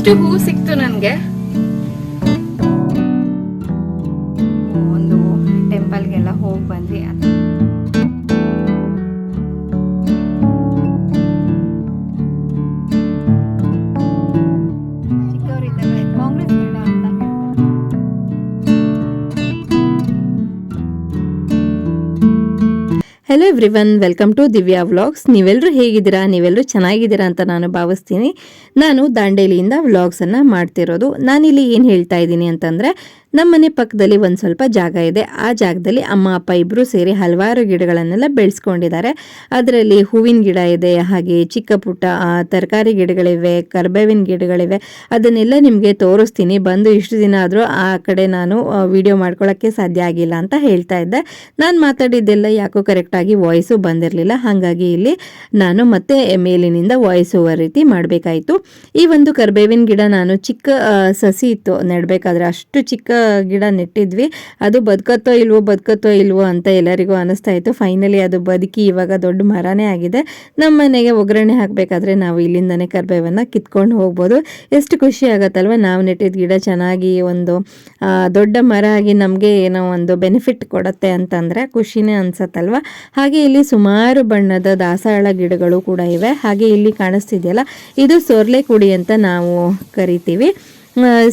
ಇಷ್ಟು ಹೂ ಸಿಕ್ತು ನನಗೆ. Hello everyone welcome to Divya vlogs ನೀವೆಲ್ಲರೂ ಹೇಗಿದ್ದೀರಾ? ನೀವೆಲ್ಲರೂ ಚೆನ್ನಾಗಿದ್ದೀರಾ ಅಂತ ನಾನು ಭಾವಿಸ್ತೀನಿ. ನಾನು ದಾಂಡೇಲಿಯಿಂದ ವ್ಲಾಗ್ಸನ್ನು ಮಾಡ್ತಿರೋದು. ನಾನಿಲ್ಲಿ ಏನು ಹೇಳ್ತಾ ಇದ್ದೀನಿ ಅಂತಂದರೆ ನಮ್ಮನೆ ಪಕ್ಕದಲ್ಲಿ ಒಂದು ಸ್ವಲ್ಪ ಜಾಗ ಇದೆ. ಆ ಜಾಗದಲ್ಲಿ ಅಮ್ಮ, ಅಪ್ಪ ಇಬ್ಬರು ಸೇರಿ ಹಲವಾರು ಗಿಡಗಳನ್ನೆಲ್ಲ ಬೆಳೆಸ್ಕೊಂಡಿದ್ದಾರೆ. ಅದರಲ್ಲಿ ಹೂವಿನ ಗಿಡ ಇದೆ, ಹಾಗೆ ಚಿಕ್ಕ ಪುಟ್ಟ ತರಕಾರಿ ಗಿಡಗಳಿವೆ, ಕರ್ಬೇವಿನ ಗಿಡಗಳಿವೆ. ಅದನ್ನೆಲ್ಲ ನಿಮಗೆ ತೋರಿಸ್ತೀನಿ. ಬಂದು ಇಷ್ಟು ದಿನ ಆದರೂ ಆ ಕಡೆ ನಾನು ವಿಡಿಯೋ ಮಾಡ್ಕೊಳ್ಳೋಕ್ಕೆ ಸಾಧ್ಯ ಆಗಿಲ್ಲ ಅಂತ ಹೇಳ್ತಾ ಇದ್ದೆ. ನಾನು ಮಾತಾಡಿದ್ದೆಲ್ಲ ಯಾಕೋ ಕರೆಕ್ಟಾಗಿ ವಾಯ್ಸು ಬಂದಿರಲಿಲ್ಲ. ಹಾಗಾಗಿ ಇಲ್ಲಿ ನಾನು ಮತ್ತೆ ಮೇಲಿನಿಂದ ವಾಯ್ಸ್ ಓವರ್ ರೀತಿ ಮಾಡಬೇಕಾಯಿತು. ಈ ಒಂದು ಕರ್ಬೇವಿನ ಗಿಡ ನಾನು ಚಿಕ್ಕ ಸಸಿ ಇತ್ತು. ನೆಡಬೇಕಾದ್ರೆ ಅಷ್ಟು ಚಿಕ್ಕ ಗಿಡ ನೆಟ್ಟಿದ್ವಿ. ಅದು ಬದುಕತ್ತೋ ಇಲ್ವೋ ಬದುಕತ್ತೋ ಇಲ್ವೋ ಅಂತ ಎಲ್ಲರಿಗೂ ಅನಿಸ್ತಾ ಇತ್ತು. ಫೈನಲಿ ಅದು ಬದುಕಿ ಇವಾಗ ದೊಡ್ಡ ಮರನೇ ಆಗಿದೆ. ನಮ್ಮ ಮನೆಗೆ ಒಗ್ಗರಣೆ ಹಾಕಬೇಕಾದ್ರೆ ನಾವು ಇಲ್ಲಿಂದನೇ ಕರ್ಬೇವನ್ನು ಕಿತ್ಕೊಂಡು ಹೋಗ್ಬೋದು. ಎಷ್ಟು ಖುಷಿ ಆಗತ್ತಲ್ವ? ನಾವು ನೆಟ್ಟಿದ ಗಿಡ ಚೆನ್ನಾಗಿ ಒಂದು ದೊಡ್ಡ ಮರ ಆಗಿ ನಮಗೆ ಏನೋ ಒಂದು ಬೆನಿಫಿಟ್ ಕೊಡುತ್ತೆ ಅಂತಂದರೆ ಖುಷಿನೇ ಅನ್ಸತ್ತಲ್ವ? ಹಾಗೆ ಇಲ್ಲಿ ಸುಮಾರು ಬಣ್ಣದ ದಾಸವಾಳ ಗಿಡಗಳು ಕೂಡ ಇವೆ. ಹಾಗೆ ಇಲ್ಲಿ ಕಾಣಿಸ್ತಿದೆಯಲ್ಲ? ಇದು ಸೊರ್ಲೆ ಕುಡಿ ಅಂತ ನಾವು ಕರಿತೀವಿ.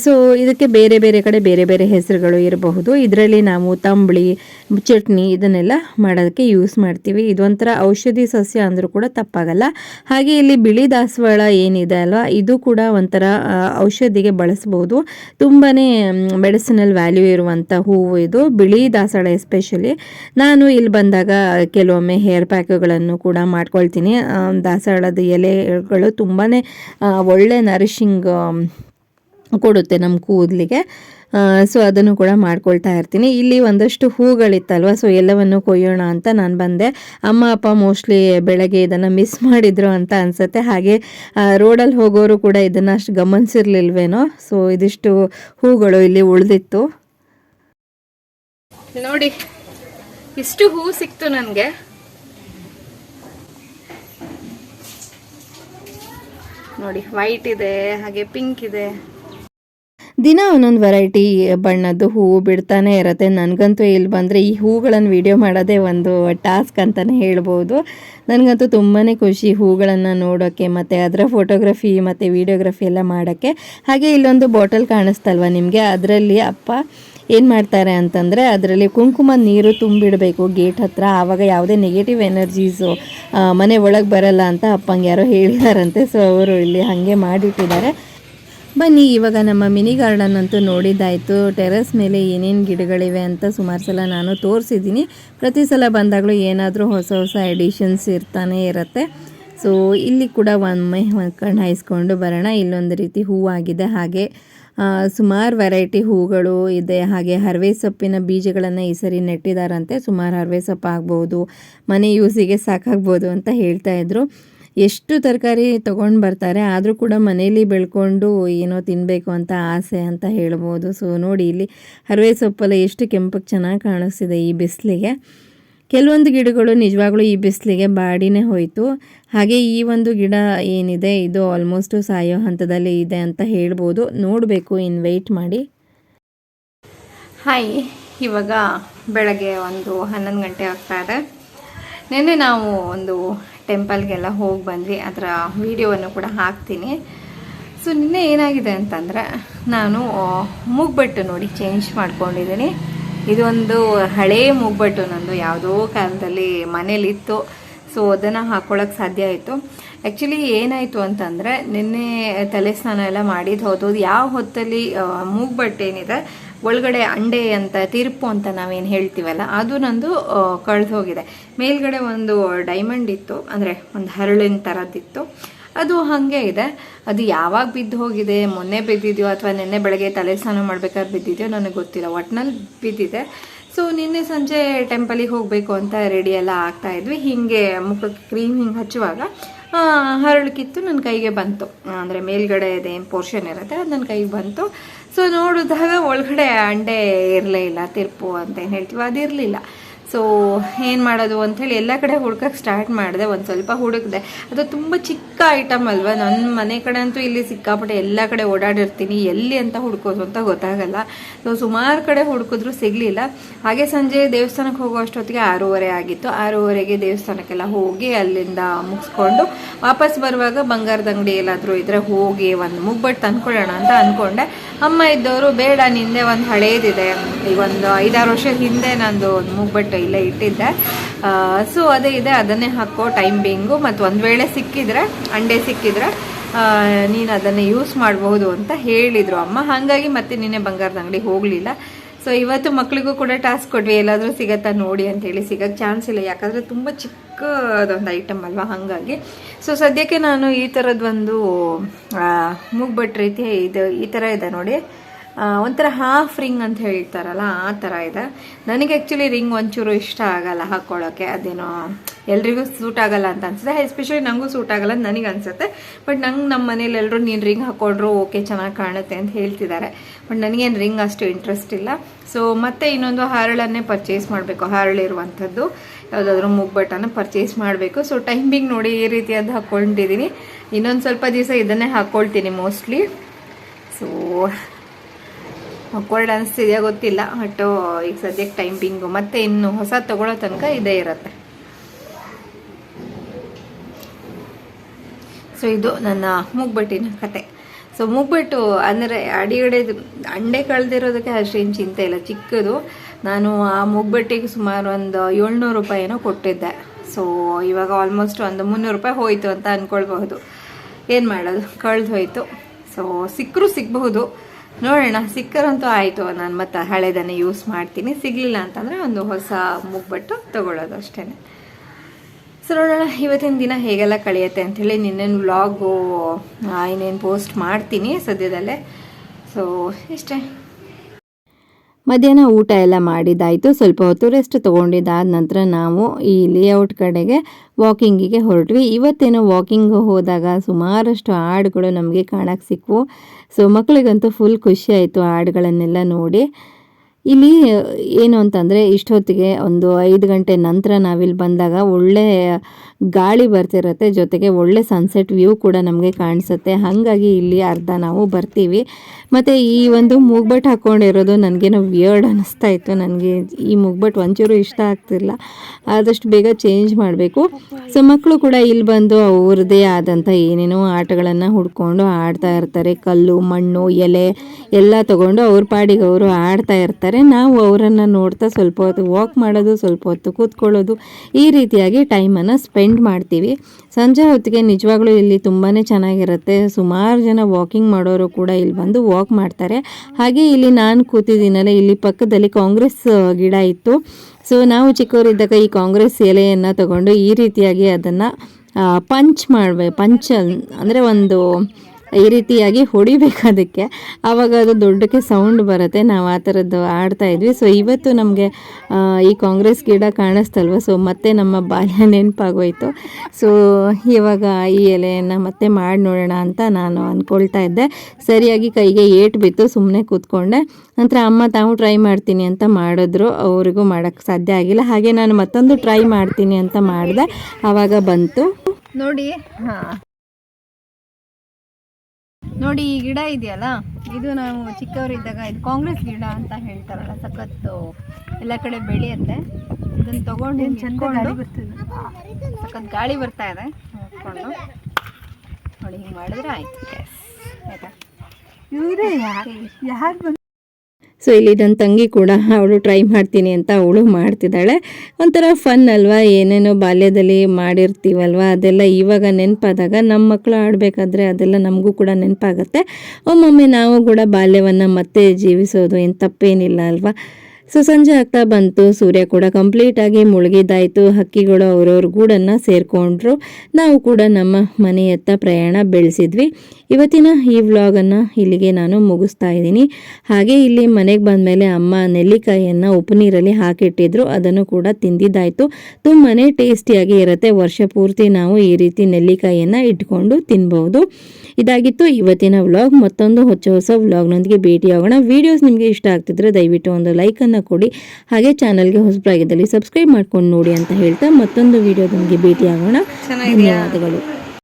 ಸೊ ಇದಕ್ಕೆ ಬೇರೆ ಬೇರೆ ಕಡೆ ಬೇರೆ ಬೇರೆ ಹೆಸರುಗಳು ಇರಬಹುದು. ಇದರಲ್ಲಿ ನಾವು ತಂಬಳಿ, ಚಟ್ನಿ ಇದನ್ನೆಲ್ಲ ಮಾಡೋದಕ್ಕೆ ಯೂಸ್ ಮಾಡ್ತೀವಿ. ಇದೊಂಥರ ಔಷಧಿ ಸಸ್ಯ ಅಂದರೂ ಕೂಡ ತಪ್ಪಾಗಲ್ಲ. ಹಾಗೆ ಇಲ್ಲಿ ಬಿಳಿ ದಾಸವಾಳ ಏನಿದೆ ಅಲ್ವಾ, ಇದು ಕೂಡ ಒಂಥರ ಔಷಧಿಗೆ ಬಳಸ್ಬೋದು. ತುಂಬಾ ಮೆಡಿಸಿನಲ್ ವ್ಯಾಲ್ಯೂ ಇರುವಂಥ ಹೂವು ಇದು, ಬಿಳಿ ದಾಸವಾಳ ಎಸ್ಪೆಷಲಿ ನಾನು ಇಲ್ಲಿ ಬಂದಾಗ ಕೆಲವೊಮ್ಮೆ ಹೇರ್ ಪ್ಯಾಕ್ಗಳನ್ನು ಕೂಡ ಮಾಡ್ಕೊಳ್ತೀನಿ. ದಾಸವಾಳದ ಎಲೆಗಳು ತುಂಬಾ ಒಳ್ಳೆ ನರಿಶಿಂಗ್ ಕೊಡುತ್ತೆ ನಮ್ಮ ಕೂದಲಿಗೆ. ಸೊ ಅದನ್ನು ಕೂಡ ಮಾಡ್ಕೊಳ್ತಾ ಇರ್ತೀನಿ. ಇಲ್ಲಿ ಒಂದಷ್ಟು ಹೂಗಳಿತ್ತಲ್ವ ಸೊ ಎಲ್ಲವನ್ನು ಕೊಯ್ಯೋಣ ಅಂತ ನಾನು ಬಂದೆ. ಅಮ್ಮ, ಅಪ್ಪ ಮೋಸ್ಟ್ಲಿ ಬೆಳಗ್ಗೆ ಇದನ್ನು ಮಿಸ್ ಮಾಡಿದ್ರು ಅಂತ ಅನಿಸುತ್ತೆ. ಹಾಗೆ ರೋಡಲ್ಲಿ ಹೋಗೋರು ಕೂಡ ಇದನ್ನು ಅಷ್ಟು ಗಮನಿಸಿರ್ಲಿಲ್ವೇನೋ ಸೊ ಇದಿಷ್ಟು ಹೂಗಳು ಇಲ್ಲಿ ಉಳಿದಿತ್ತು. ನೋಡಿ, ಇಷ್ಟು ಹೂ ಸಿಕ್ತು ನನಗೆ. ನೋಡಿ ವೈಟ್ ಇದೆ, ಹಾಗೆ ಪಿಂಕ್ ಇದೆ. ದಿನ ಒಂದೊಂದು ವೆರೈಟಿ ಬಣ್ಣದ್ದು ಹೂವು ಬಿಡ್ತಾನೆ ಇರುತ್ತೆ. ನನಗಂತೂ ಇಲ್ಲಿ ಬಂದರೆ ಈ ಹೂಗಳನ್ನು ವಿಡಿಯೋ ಮಾಡೋದೇ ಒಂದು ಟಾಸ್ಕ್ ಅಂತಲೇ ಹೇಳ್ಬೋದು. ನನಗಂತೂ ತುಂಬಾ ಖುಷಿ ಹೂಗಳನ್ನು ನೋಡೋಕ್ಕೆ ಮತ್ತು ಅದರ ಫೋಟೋಗ್ರಫಿ ಮತ್ತು ವೀಡಿಯೋಗ್ರಫಿ ಎಲ್ಲ ಮಾಡೋಕ್ಕೆ. ಹಾಗೆ ಇಲ್ಲೊಂದು ಬಾಟಲ್ ಕಾಣಿಸ್ತಲ್ವ ನಿಮಗೆ? ಅದರಲ್ಲಿ ಅಪ್ಪ ಏನು ಮಾಡ್ತಾರೆ ಅಂತಂದರೆ ಅದರಲ್ಲಿ ಕುಂಕುಮ ನೀರು ತುಂಬಿಡಬೇಕು ಗೇಟ್ ಹತ್ರ. ಆವಾಗ ಯಾವುದೇ ನೆಗೆಟಿವ್ ಎನರ್ಜೀಸು ಮನೆ ಒಳಗೆ ಬರಲ್ಲ ಅಂತ ಅಪ್ಪಂಗೆ ಯಾರೋ ಹೇಳಿದಾರಂತೆ ಸೊ ಅವರು ಇಲ್ಲಿ ಹಾಗೆ ಮಾಡಿಟ್ಟಿದ್ದಾರೆ. ಬನ್ನಿ, ಇವಾಗ ನಮ್ಮ ಮಿನಿ ಗಾರ್ಡನ್ ಅಂತೂ ನೋಡಿದ್ದಾಯಿತು. ಟೆರೆಸ್ ಮೇಲೆ ಏನೇನು ಗಿಡಗಳಿವೆ ಅಂತ ಸುಮಾರು ಸಲ ನಾನು ತೋರಿಸಿದ್ದೀನಿ. ಪ್ರತಿ ಸಲ ಬಂದಾಗಲೂ ಏನಾದರೂ ಹೊಸ ಹೊಸ ಎಡಿಷನ್ಸ್ ಇರ್ತಾನೆ ಇರುತ್ತೆ. ಸೊ ಇಲ್ಲಿ ಕೂಡ ಒಮ್ಮೆ ಕಣ್ಣು ಹಾಯಿಸ್ಕೊಂಡು ಬರೋಣ. ಇಲ್ಲೊಂದು ರೀತಿ ಹೂವಾಗಿದೆ ಹಾಗೆ ಸುಮಾರು ವೆರೈಟಿ ಹೂಗಳು ಇದೆ. ಹಾಗೆ ಹರವೆ ಸೊಪ್ಪಿನ ಬೀಜಗಳನ್ನು ಈ ಸರಿ ನೆಟ್ಟಿದಾರಂತೆ. ಸುಮಾರು ಹರವೆ ಸೊಪ್ಪು ಆಗ್ಬೋದು ಮನೆ ಯೂಸಿಗೆ ಸಾಕಾಗ್ಬೋದು ಅಂತ ಹೇಳ್ತಾ ಇದ್ರು. ಎಷ್ಟು ತರಕಾರಿ ತೊಗೊಂಡು ಬರ್ತಾರೆ, ಆದರೂ ಕೂಡ ಮನೇಲಿ ಬೆಳ್ಕೊಂಡು ಏನೋ ತಿನ್ನಬೇಕು ಅಂತ ಆಸೆ ಅಂತ ಹೇಳ್ಬೋದು. ಸೊ ನೋಡಿ ಇಲ್ಲಿ ಹರವೆ ಸೊಪ್ಪೆಲ್ಲ ಎಷ್ಟು ಕೆಂಪಗೆ ಚೆನ್ನಾಗಿ ಕಾಣಿಸ್ತಿದೆ ಈ ಬಿಸಿಲಿಗೆ. ಕೆಲವೊಂದು ಗಿಡಗಳು ನಿಜವಾಗ್ಲೂ ಈ ಬಿಸಿಲಿಗೆ ಬಾಡಿನೇ ಹೋಯಿತು. ಹಾಗೆ ಈ ಒಂದು ಗಿಡ ಏನಿದೆ, ಇದು ಆಲ್ಮೋಸ್ಟು ಸಾಯೋ ಹಂತದಲ್ಲಿ ಇದೆ ಅಂತ ಹೇಳ್ಬೋದು. ನೋಡಬೇಕು ಇನ್ನು ವೆಯ್ಟ್ ಮಾಡಿ. ಹಾಯ್ ಇವಾಗ ಬೆಳಗ್ಗೆ ಒಂದು ಹನ್ನೊಂದು ಗಂಟೆ ಆಗ್ತಾ ಇದೆ. ನಿನ್ನೆ ನಾವು ಒಂದು ಟೆಂಪಲ್ಗೆಲ್ಲ ಹೋಗಿ ಬಂದ್ವಿ, ಅದರ ವಿಡಿಯೋವನ್ನು ಕೂಡ ಹಾಕ್ತೀನಿ. ಸೊ ನಿನ್ನೆ ಏನಾಗಿದೆ ಅಂತಂದರೆ, ನಾನು ಮೂಗ್ಬಟ್ಟು ನೋಡಿ ಚೇಂಜ್ ಮಾಡ್ಕೊಂಡಿದ್ದೀನಿ. ಇದೊಂದು ಹಳೇ ಮೂಗ್ಬಟ್ಟು, ನಂದು ಯಾವುದೋ ಕಾಲದಲ್ಲಿ ಮನೇಲಿತ್ತು. ಸೊ ಅದನ್ನು ಹಾಕ್ಕೊಳ್ಳೋಕೆ ಸಾಧ್ಯ ಆಯಿತು. ಆ್ಯಕ್ಚುಲಿ ಏನಾಯಿತು ಅಂತಂದರೆ, ನಿನ್ನೆ ತಲೆ ಸ್ನಾನ ಎಲ್ಲ ಮಾಡಿದ್ದು ಹೌದು. ಯಾವ ಹೊತ್ತಲ್ಲಿ ಮೂಗ್ಬಟ್ಟು ಏನಿದೆ ಒಳಗಡೆ ಅಂಡೆ ಅಂತ, ತಿರುಪು ಅಂತ ನಾವೇನು ಹೇಳ್ತೀವಲ್ಲ, ಅದು ನಂದು ಕಳೆದು ಹೋಗಿದೆ ಮೇಲ್ಗಡೆ ಒಂದು ಡೈಮಂಡ್ ಇತ್ತು, ಅಂದರೆ ಒಂದು ಹರಳಿನ ಥರದ್ದಿತ್ತು ಅದು ಹಾಗೆ ಇದೆ. ಅದು ಯಾವಾಗ ಬಿದ್ದು ಹೋಗಿದೆ, ಮೊನ್ನೆ ಬಿದ್ದಿದೆಯೋ ಅಥವಾ ನಿನ್ನೆ ಬೆಳಗ್ಗೆ ತಲೆ ಸ್ನಾನ ಮಾಡ್ಬೇಕಾದ್ರೆ ಬಿದ್ದಿದೆಯೋ ನನಗೆ ಗೊತ್ತಿಲ್ಲ. ಒಟ್ನಲ್ಲಿ ಬಿದ್ದಿದೆ. ಸೊ ನಿನ್ನೆ ಸಂಜೆ ಟೆಂಪಲಿಗೆ ಹೋಗಬೇಕು ಅಂತ ರೆಡಿ ಎಲ್ಲ ಆಗ್ತಾ ಇದ್ವಿ. ಹೀಗೆ ಮುಖಕ್ಕೆ ಕ್ರೀಮ್ ಹಿಂಗೆ ಹಚ್ಚುವಾಗ ಆ, ಹರಳು ಕಿತ್ತು ನನ್ನ ಕೈಗೆ ಬಂತು. ಅಂದರೆ ಮೇಲ್ಗಡೆ ಅದೇನು ಪೋರ್ಷನ್ ಇರುತ್ತೆ ಅದು ನನ್ನ ಕೈಗೆ ಬಂತು. ಸೊ ನೋಡಿದಾಗ ಒಳಗಡೆ ಅಂಡೆ ಇರಲೇ ಇಲ್ಲ ತಿರುಪು ಅಂತ ಏನು ಹೇಳ್ತೀವಿ ಅದಿರಲಿಲ್ಲ. ಸೊ ಏನು ಮಾಡೋದು ಅಂಥೇಳಿ ಎಲ್ಲ ಕಡೆ ಹುಡ್ಕಕ್ಕೆ ಸ್ಟಾರ್ಟ್ ಮಾಡಿದೆ. ಒಂದು ಸ್ವಲ್ಪ ಹುಡುಕ್ದೆ. ಅದು ತುಂಬ ಚಿಕ್ಕ ಐಟಮ್ ಅಲ್ವಾ? ನನ್ನ ಮನೆ ಕಡೆ ಅಂತೂ ಇಲ್ಲಿ ಸಿಕ್ಕಾಪಟ್ಟೆ ಎಲ್ಲ ಕಡೆ ಓಡಾಡಿರ್ತೀನಿ. ಎಲ್ಲಿ ಅಂತ ಹುಡ್ಕೋದು ಅಂತ ಗೊತ್ತಾಗಲ್ಲ. ಸೊ ಸುಮಾರು ಕಡೆ ಹುಡುಕಿದ್ರು ಸಿಗಲಿಲ್ಲ. ಹಾಗೆ ಸಂಜೆ ದೇವಸ್ಥಾನಕ್ಕೆ ಹೋಗೋ ಅಷ್ಟೊತ್ತಿಗೆ ಆರೂವರೆ ಆಗಿತ್ತು. ಆರೂವರೆಗೆ ದೇವಸ್ಥಾನಕ್ಕೆಲ್ಲ ಹೋಗಿ ಅಲ್ಲಿಂದ ಮುಗಿಸ್ಕೊಂಡು ವಾಪಸ್ ಬರುವಾಗ ಬಂಗಾರದ ಅಂಗಡಿ ಎಲ್ಲಾದರೂ ಇದ್ರೆ ಹೋಗಿ ಒಂದು ಮುಗ್ಬಟ್ಟು ತಂದ್ಕೊಳ್ಳೋಣ ಅಂತ ಅಂದ್ಕೊಂಡೆ ಅಮ್ಮ ಇದ್ದವರು ಬೇಡ, ನಿಂದೆ ಒಂದು ಹಳೇದಿದೆ. ಈಗ ಒಂದು ಐದಾರು ವರ್ಷದ ಹಿಂದೆ ನಂದು ಒಂದು ಮುಗ್ಬಟ್ಟು ಇಲ್ಲೇ ಇಟ್ಟಿದ್ದೆ. ಸೊ ಅದೇ ಇದೆ, ಅದನ್ನೇ ಹಾಕೋ ಟೈಮ್ ಬಿಂಗು ಮತ್ತು ಒಂದು ವೇಳೆ ಸಿಕ್ಕಿದ್ರೆ ಅಂಡೆ ಸಿಕ್ಕಿದ್ರೆ ನೀನು ಅದನ್ನೇ ಯೂಸ್ ಮಾಡಬಹುದು ಅಂತ ಹೇಳಿದರು ಅಮ್ಮ. ಹಾಗಾಗಿ ಮತ್ತೆ ನಿನ್ನೆ ಬಂಗಾರದ ಅಂಗಡಿ ಹೋಗಲಿಲ್ಲ. ಸೊ ಇವತ್ತು ಮಕ್ಕಳಿಗೂ ಕೂಡ ಟಾಸ್ಕ್ ಕೊಡ್ವಿ ಎಲ್ಲಾದರೂ ಸಿಗತ್ತಾ ನೋಡಿ ಅಂತೇಳಿ ಸಿಗೋಕ್ಕೆ ಚಾನ್ಸ್ ಇಲ್ಲ. ಯಾಕಂದರೆ ತುಂಬ ಚಿಕ್ಕದೊಂದು ಐಟಮ್ ಅಲ್ವಾ ಹಾಗಾಗಿ. ಸೊ ಸದ್ಯಕ್ಕೆ ನಾನು ಈ ಥರದ್ದೊಂದು ಮೂಗ್ಬಟ್ ರೀತಿ ಇದು ಈ ಥರ ಇದೆ ನೋಡಿ. ಒಂಥರ ಹಾಫ್ ರಿಂಗ್ ಅಂತ ಹೇಳ್ತಾರಲ್ಲ, ಆ ಥರ ಇದೆ. ನನಗೆ ಆ್ಯಕ್ಚುಲಿ ರಿಂಗ್ ಒಂಚೂರು ಇಷ್ಟ ಆಗಲ್ಲ ಹಾಕ್ಕೊಳ್ಳೋಕ್ಕೆ ಅದೇನೋ, ಎಲ್ರಿಗೂ ಸೂಟ್ ಆಗಲ್ಲ ಅಂತ ಅನ್ಸುತ್ತೆ. ಎಸ್ಪೆಷಲಿ ನನಗೂ ಸೂಟ್ ಆಗಲ್ಲ ನನಗೆ ಅನ್ಸುತ್ತೆ. ಬಟ್ ನಂಗೆ ನಮ್ಮ ಮನೇಲಿ ಎಲ್ಲರೂ ನೀನು ರಿಂಗ್ ಹಾಕ್ಕೊಂಡ್ರು ಓಕೆ ಚೆನ್ನಾಗಿ ಕಾಣುತ್ತೆ ಅಂತ ಹೇಳ್ತಿದ್ದಾರೆ ಬಟ್ ನನಗೇನು ರಿಂಗ್ ಅಷ್ಟು ಇಂಟ್ರೆಸ್ಟ್ ಇಲ್ಲ. ಸೊ ಮತ್ತೆ ಇನ್ನೊಂದು ಹರಳನ್ನೇ ಪರ್ಚೇಸ್ ಮಾಡಬೇಕು ಹರಳಿರುವಂಥದ್ದು ಯಾವುದಾದ್ರೂ ಮುಗ್ಬಟ್ಟನ್ನು ಪರ್ಚೇಸ್ ಮಾಡಬೇಕು. ಸೊ ಟೈಮಿಂಗ್ ನೋಡಿ ಈ ರೀತಿಯಾದ ಹಾಕ್ಕೊಂಡಿದ್ದೀನಿ ಇನ್ನೊಂದು ಸ್ವಲ್ಪ ದಿವಸ ಇದನ್ನೇ ಹಾಕ್ಕೊಳ್ತೀನಿ ಮೋಸ್ಟ್ಲಿ ಸೊ ಹಾಕ್ಕೊಳ್ಳ ಅನಿಸ್ತಿದೆಯಾ ಗೊತ್ತಿಲ್ಲ ಬಟ್ ಈಗ ಸದ್ಯಕ್ಕೆ ಟೈಮಿಂಗ್ ಮತ್ತೆ ಇನ್ನು ಹೊಸ ತಗೊಳ್ಳೋ ತನಕ ಇದೇ ಇರುತ್ತೆ. ಸೊ ಇದು ನನ್ನ ಮೂಗ್ಬಟ್ಟಿನ ಕತೆ. ಸೊ ಮೂಗ್ಬಟ್ಟು ಅಂದರೆ ಅಡಿಗಡೆ ಅಂಡೆ ಕಳೆದಿರೋದಕ್ಕೆ ಅಷ್ಟೇನು ಚಿಂತೆ ಇಲ್ಲ. ಚಿಕ್ಕದು, ನಾನು ಆ ಮೂಗ್ಬಟ್ಟಿಗೆ ಸುಮಾರು ಒಂದು ಏಳ್ನೂರು ರೂಪಾಯಿನೋ ಕೊಟ್ಟಿದ್ದೆ. ಸೊ ಇವಾಗ ಆಲ್ಮೋಸ್ಟ್ ಒಂದು ಮುನ್ನೂರು ರೂಪಾಯಿ ಹೋಯಿತು ಅಂತ ಅಂದ್ಕೊಳ್ಬಹುದು ಏನು ಮಾಡೋದು? ಕಳೆದು ಹೋಯಿತು. ಸೊ ಸಿಕ್ಕರೂ ಸಿಗಬಹುದು ನೋಡೋಣ, ಸಿಕ್ಕರಂತೂ ಆಯಿತು. ನಾನು ಮತ್ತೆ ಹಳೆದನ್ನೇ ಯೂಸ್ ಮಾಡ್ತೀನಿ. ಸಿಗಲಿಲ್ಲ ಅಂತಂದರೆ ಒಂದು ಹೊಸ ಮುಗ್ಬಟ್ಟು ತಗೊಳ್ಳೋದು ಅಷ್ಟೇ ಸೊ ನೋಡೋಣ, ಇವತ್ತಿನ ದಿನ ಹೇಗೆಲ್ಲ ಕಳೆಯುತ್ತೆ ಅಂಥೇಳಿ ನಿನ್ನೇನು ವ್ಲಾಗು ಇನ್ನೇನು ಪೋಸ್ಟ್ ಮಾಡ್ತೀನಿ ಸದ್ಯದಲ್ಲೇ. ಸೊ ಇಷ್ಟೇ ಮಧ್ಯಾಹ್ನ ಊಟ ಎಲ್ಲ ಮಾಡಿದ್ದಾಯಿತು. ಸ್ವಲ್ಪ ಹೊತ್ತು ರೆಸ್ಟ್ ತೊಗೊಂಡಿದ್ದಾದ ನಂತರ ನಾವು ಈ ಲೇಔಟ್ ಕಡೆಗೆ ವಾಕಿಂಗಿಗೆ ಹೊರಟ್ವಿ. ಇವತ್ತೇನೋ ವಾಕಿಂಗ್ ಹೋದಾಗ ಸುಮಾರಷ್ಟು ಹಾಡುಗಳು ನಮಗೆ ಕಾಣಕ್ಕೆ ಸಿಕ್ವು. ಸೊ ಮಕ್ಕಳಿಗಂತೂ ಫುಲ್ ಖುಷಿ ಆಯಿತು ಹಾಡುಗಳನ್ನೆಲ್ಲ ನೋಡಿ. ಇಲ್ಲಿ, ಏನು ಅಂತಂದರೆ, ಇಷ್ಟೊತ್ತಿಗೆ ಒಂದು ಐದು ಗಂಟೆ ನಂತರ ನಾವಿಲ್ಲಿ ಬಂದಾಗ ಒಳ್ಳೆ ಗಾಳಿ ಬರ್ತಿರತ್ತೆ, ಜೊತೆಗೆ ಒಳ್ಳೆ ಸನ್ಸೆಟ್ ವ್ಯೂ ಕೂಡ ನಮಗೆ ಕಾಣಿಸುತ್ತೆ. ಹಾಗಾಗಿ ಇಲ್ಲಿ ಅರ್ಧ ನಾವು ಬರ್ತೀವಿ. ಮತ್ತು ಈ ಒಂದು ಮೂಗ್ಬಟ್ ಹಾಕ್ಕೊಂಡಿರೋದು ನನಗೇನೋ ವಿಯರ್ಡ್ ಅನ್ನಿಸ್ತಾ ಇತ್ತು. ನನಗೆ ಈ ಮೂಗ್ಬಟ್ ಒಂಚೂರು ಇಷ್ಟ ಆಗ್ತಿಲ್ಲ ಆದಷ್ಟು ಬೇಗ ಚೇಂಜ್ ಮಾಡಬೇಕು. ಸೊ ಮಕ್ಕಳು ಕೂಡ ಇಲ್ಲಿ ಬಂದು ಅವ್ರದ್ದೇ ಆದಂಥ ಏನೇನೋ ಆಟಗಳನ್ನು ಹುಡ್ಕೊಂಡು ಆಡ್ತಾ ಇರ್ತಾರೆ. ಕಲ್ಲು, ಮಣ್ಣು, ಎಲೆ ಎಲ್ಲ ತಗೊಂಡು ಅವ್ರ ಪಾಡಿಗೆ ಅವರು ಆಡ್ತಾ ಇರ್ತಾರೆ. ನಾವು ಅವರನ್ನು ನೋಡ್ತಾ ಸ್ವಲ್ಪ ಹೊತ್ತು ವಾಕ್ ಮಾಡೋದು, ಸ್ವಲ್ಪ ಹೊತ್ತು ಕೂತ್ಕೊಳ್ಳೋದು, ಈ ರೀತಿಯಾಗಿ ಟೈಮನ್ನು ಸ್ಪೆಂಡ್ ಮಾಡ್ತೀವಿ. ಸಂಜೆ ಹೊತ್ತಿಗೆ ನಿಜವಾಗ್ಲೂ ಇಲ್ಲಿ ತುಂಬಾ ಚೆನ್ನಾಗಿರುತ್ತೆ. ಸುಮಾರು ಜನ ವಾಕಿಂಗ್ ಮಾಡೋರು ಕೂಡ ಇಲ್ಲಿ ಬಂದು ವಾಕ್ ಮಾಡ್ತಾರೆ. ಹಾಗೆ ಇಲ್ಲಿ ನಾನು ಕೂತಿದ್ದೀನಲ್ಲ, ಇಲ್ಲಿ ಪಕ್ಕದಲ್ಲಿ ಕಾಂಗ್ರೆಸ್ ಗಿಡ ಇತ್ತು. ಸೊ ನಾವು ಚಿಕ್ಕವರಿದ್ದಾಗ ಈ ಕಾಂಗ್ರೆಸ್ ಎಲೆಯನ್ನು ತಗೊಂಡು ಈ ರೀತಿಯಾಗಿ ಅದನ್ನು ಪಂಚ್ ಮಾಡಬೇಕು ಪಂಚ್ ಅಂದರೆ ಒಂದು ಈ ರೀತಿಯಾಗಿ ಹೊಡಿಬೇಕು ಅದಕ್ಕೆ. ಆವಾಗ ಅದು ದೊಡ್ಡಕ್ಕೆ ಸೌಂಡ್ ಬರುತ್ತೆ. ನಾವು ಆ ಥರದ್ದು ಆಡ್ತಾ ಇದ್ವಿ. ಸೊ ಇವತ್ತು ನಮಗೆ ಈ ಕಾಂಗ್ರೆಸ್ ಗಿಡ ಕಾಣಿಸ್ತಲ್ವ? ಸೊ ಮತ್ತೆ ನಮ್ಮ ಬಾಲ್ಯ ನೆನಪಾಗೋಯ್ತು. ಸೊ ಇವಾಗ ಈ ಎಲೆಯನ್ನು ಮತ್ತೆ ಮಾಡಿ ನೋಡೋಣ ಅಂತ ನಾನು ಅಂದ್ಕೊಳ್ತಾ ಇದ್ದೆ. ಸರಿಯಾಗಿ ಕೈಗೆ ಏಟು ಬಿತ್ತು ಸುಮ್ಮನೆ ಕೂತ್ಕೊಂಡೆ. ನಂತರ ಅಮ್ಮ, ತಾವು ಟ್ರೈ ಮಾಡ್ತೀನಿ ಅಂತ ಮಾಡಿದ್ರು. ಅವ್ರಿಗೂ ಮಾಡೋಕ್ಕೆ ಸಾಧ್ಯ ಆಗಿಲ್ಲ. ಹಾಗೆ ನಾನು ಮತ್ತೊಂದು ಟ್ರೈ ಮಾಡ್ತೀನಿ ಅಂತ ಮಾಡಿದೆ. ಆವಾಗ ಬಂತು. ನೋಡಿ, ಹಾ. ನೋಡಿ ಈ ಗಿಡ ಇದೆಯಲ್ಲ? ಇದು ನಾವು ಚಿಕ್ಕವರಿದ್ದಾಗ ಇದು ಕಾಂಗ್ರೆಸ್ ಗಿಡ ಅಂತ ಹೇಳ್ತಾರಲ್ಲ ಸಖತ್ತು. ಎಲ್ಲ ಕಡೆ ಬೆಳೆಯುತ್ತೆ. ಇದನ್ನ ತಗೊಂಡು ಬರ್ತದೆ. ಸಖತ್ ಗಾಳಿ ಬರ್ತಾ ಇದೆ. ಹಾಕೊಂಡು ನೋಡಿ ಹಿಂಗೆ ಮಾಡಿದ್ರೆ ಆಯ್ತು. ಆಯ್ತಾ? ಇವರೇ ಯಾರು ಸೊ ಇಲ್ಲಿ ನನ್ನ ತಂಗಿ ಕೂಡ ಅವಳು ಟ್ರೈ ಮಾಡ್ತೀನಿ ಅಂತ ಅವಳು ಮಾಡ್ತಿದ್ದಾಳೆ. ಒಂಥರ ಫನ್ ಅಲ್ವಾ? ಏನೇನೋ ಬಾಲ್ಯದಲ್ಲಿ ಮಾಡಿರ್ತೀವಲ್ವ? ಅದೆಲ್ಲ ಇವಾಗ ನೆನಪಾದಾಗ ನಮ್ಮ ಮಕ್ಕಳು ಆಡಬೇಕಾದ್ರೆ ಅದೆಲ್ಲ ನಮಗೂ ಕೂಡ ನೆನಪಾಗುತ್ತೆ. ಒಮ್ಮೊಮ್ಮೆ ನಾವು ಕೂಡ ಬಾಲ್ಯವನ್ನು ಮತ್ತೆ ಜೀವಿಸೋದು ಏನು ತಪ್ಪೇನಿಲ್ಲ ಅಲ್ವಾ? ಸೊ ಸಂಜೆ ಆಗ್ತಾ ಬಂತು. ಸೂರ್ಯ ಕೂಡ ಕಂಪ್ಲೀಟಾಗಿ ಮುಳುಗಿದಾಯಿತು. ಹಕ್ಕಿಗಳು ಅವ್ರವ್ರ ಗೂಡನ್ನು ಸೇರಿಕೊಂಡ್ರು. ನಾವು ಕೂಡ ನಮ್ಮ ಮನೆಯತ್ತ ಪ್ರಯಾಣ ಬೆಳೆಸಿದ್ವಿ. ಇವತ್ತಿನ ಈ ವ್ಲಾಗನ್ನು ಇಲ್ಲಿಗೆ ನಾನು ಮುಗಿಸ್ತಾ ಇದ್ದೀನಿ. ಹಾಗೆ ಇಲ್ಲಿ ಮನೆಗೆ ಬಂದಮೇಲೆ ಅಮ್ಮ ನೆಲ್ಲಿಕಾಯಿಯನ್ನು ಉಪ್ಪು ನೀರಲ್ಲಿ ಹಾಕಿಟ್ಟಿದ್ರು. ಅದನ್ನು ಕೂಡ ತಿಂದಿದ್ದಾಯಿತು. ತುಂಬಾ ಟೇಸ್ಟಿಯಾಗಿ ಇರುತ್ತೆ. ವರ್ಷ ಪೂರ್ತಿ ನಾವು ಈ ರೀತಿ ನೆಲ್ಲಿಕಾಯಿಯನ್ನು ಇಟ್ಕೊಂಡು ತಿನ್ಬೋದು. ಇದಾಗಿತ್ತು ಇವತ್ತಿನ ವ್ಲಾಗ್. ಮತ್ತೊಂದು ಹೊಸ ಹೊಸ ವ್ಲಾಗ್ನೊಂದಿಗೆ ಭೇಟಿಯಾಗೋಣ. ವಿಡಿಯೋಸ್ ನಿಮಗೆ ಇಷ್ಟ ಆಗ್ತಿದ್ರೆ ದಯವಿಟ್ಟು ಒಂದು ಲೈಕನ್ನು ಲೈಕನ್ನು ಕೊಡಿ. ಹಾಗೆ ಚಾನಲ್ಗೆ ಹೊಸಬರಾಗಿದ್ದಲ್ಲಿ ಸಬ್ಸ್ಕ್ರೈಬ್ ಮಾಡ್ಕೊಂಡು ನೋಡಿ ಅಂತ ಹೇಳ್ತಾ ಮತ್ತೊಂದು ವಿಡಿಯೋದೊಂದಿಗೆ ಭೇಟಿಯಾಗೋಣ. ಧನ್ಯವಾದಗಳು.